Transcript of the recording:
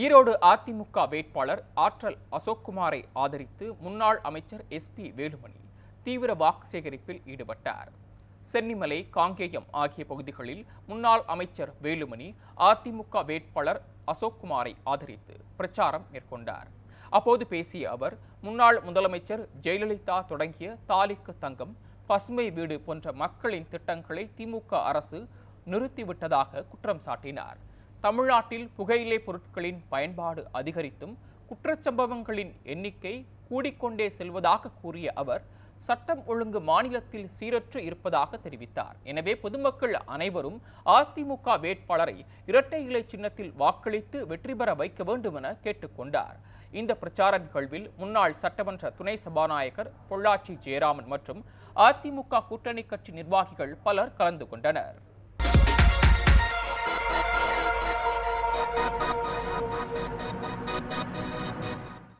ஈரோடு அதிமுக வேட்பாளர் ஆற்றல் அசோக்குமாரை ஆதரித்து முன்னாள் அமைச்சர் எஸ்பி வேலுமணி தீவிர வாக்கு சேகரிப்பில் ஈடுபட்டார். சென்னிமலை காங்கேயம் ஆகிய பகுதிகளில் முன்னாள் அமைச்சர் வேலுமணி அதிமுக வேட்பாளர் அசோக்குமாரை ஆதரித்து பிரச்சாரம் மேற்கொண்டார். அப்போது பேசிய அவர் முன்னாள் முதலமைச்சர் ஜெயலலிதா தொடங்கிய தாலிக்கு தங்கம் பசுமை வீடு போன்ற மக்களின் திட்டங்களை திமுக அரசு நிறுத்திவிட்டதாக குற்றம் சாட்டினார். தமிழ்நாட்டில் புகையிலை பொருட்களின் பயன்பாடு அதிகரித்தும் குற்றச்சம்பவங்களின் எண்ணிக்கை கூடிக்கொண்டே செல்வதாக கூறிய அவர் சட்டம் ஒழுங்கு மாநிலத்தில் சீரற்று இருப்பதாக தெரிவித்தார். எனவே பொதுமக்கள் அனைவரும் அதிமுக வேட்பாளரை இரட்டை இலை சின்னத்தில் வாக்களித்து வெற்றி பெற வைக்க வேண்டும் என கேட்டுக்கொண்டார் இந்த பிரச்சார நிகழ்வில் முன்னாள் சட்டமன்ற துணை சபாநாயகர் பொள்ளாச்சி ஜெயராமன் மற்றும் அதிமுக கூட்டணி கட்சி நிர்வாகிகள் பலர் கலந்து கொண்டனர்.